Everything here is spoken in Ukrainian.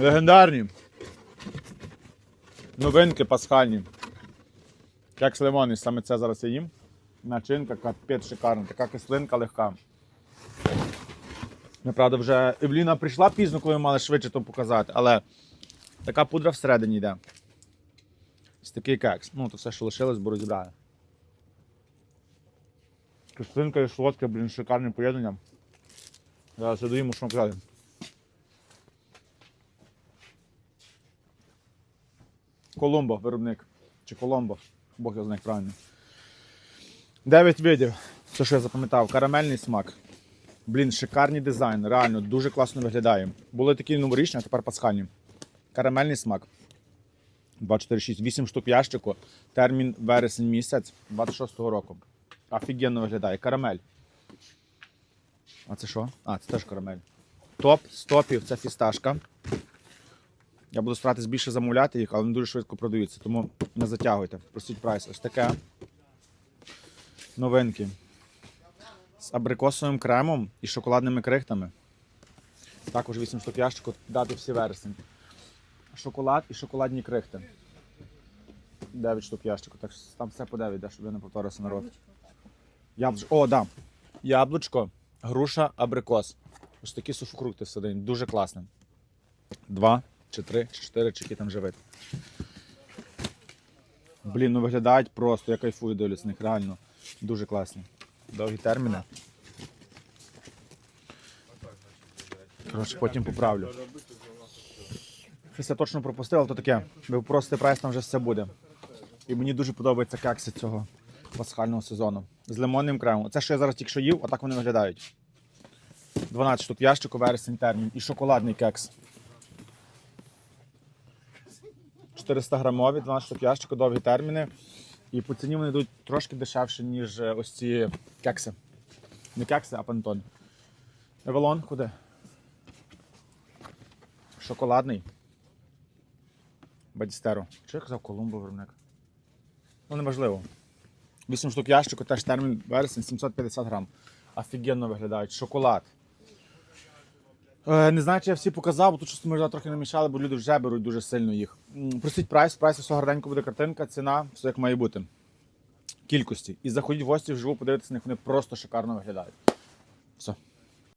Легендарні. Новинки пасхальні. Кекс лимонний, саме це зараз я їм. Начинка капець шикарна, така кислинка легка. Неправда, вже Евліна прийшла пізно, коли ми мали швидше то показати, але така пудра всередині йде. Ось такий кекс. Ну, то все, що лишилось, бо розібраю. Кислинка і солодке, блін, шикарне поєднання. Зараз я доїм, що казати. Колумбо виробник. Чи Коломбо, Бог його знає правильно. Дев'ять видів. Це що я запам'ятав. Карамельний смак. Блін, шикарний дизайн, реально дуже класно виглядає. Були такі новорічні, а тепер пасхальні. Карамельний смак. 246, 8 штук ящику. Термін вересень місяць 26-го року. Офігенно виглядає. Карамель. А це що? А, це теж карамель. Топ з топів це фісташка. Я буду старатись більше замовляти їх, але вони дуже швидко продаються, тому не затягуйте. Просіть прайс. Ось таке. Новинки. З абрикосовим кремом і шоколадними крихтами. Також 8 штук ящику, дати всі вересень. Шоколад і шоколадні крихти. 9 штук ящику. Так що там все по 9, да, щоб я не повторився народ. Яблучко. О, да. Яблучко, груша, абрикос. Ось такі суфокрукти всередині. Дуже класно. Два, чи три, чи чотири, чи які там живе. Блін, ну виглядають просто, я кайфую дивлюсь них, реально. Дуже класні. Довгі терміни. Коротше, потім поправлю. Щось я точно пропустив, але то таке. Ви просите прайс, там вже все буде. І мені дуже подобається кекси цього пасхального сезону. З лимонним кремом. Це, що я зараз тільки що їв, отак вони виглядають. 12 штук ящику, вересень термін. І шоколадний кекс. 400 грамові, 12 штук ящику, довгі терміни. І по ціні вони йдуть трошки дешевше, ніж е, ось ці кекси. Не кекси, а пантон. Евелон куди? Шоколадний. Бадістеро. Чи я казав Колумбо виробник? Ну, неважливо. 8 штук ящику, теж термін вересень, 750 грам. Офігенно виглядають. Шоколад. Е, Не знаю, чи я всі показав, бо тут щось ми трохи намішали, бо люди вже беруть дуже сильно їх. Просіть прайс, в прайсі все гарненько буде картинка, ціна, все як має бути. Кількості. І заходіть в гості вживу, подивитися на них, вони просто шикарно виглядають. Все.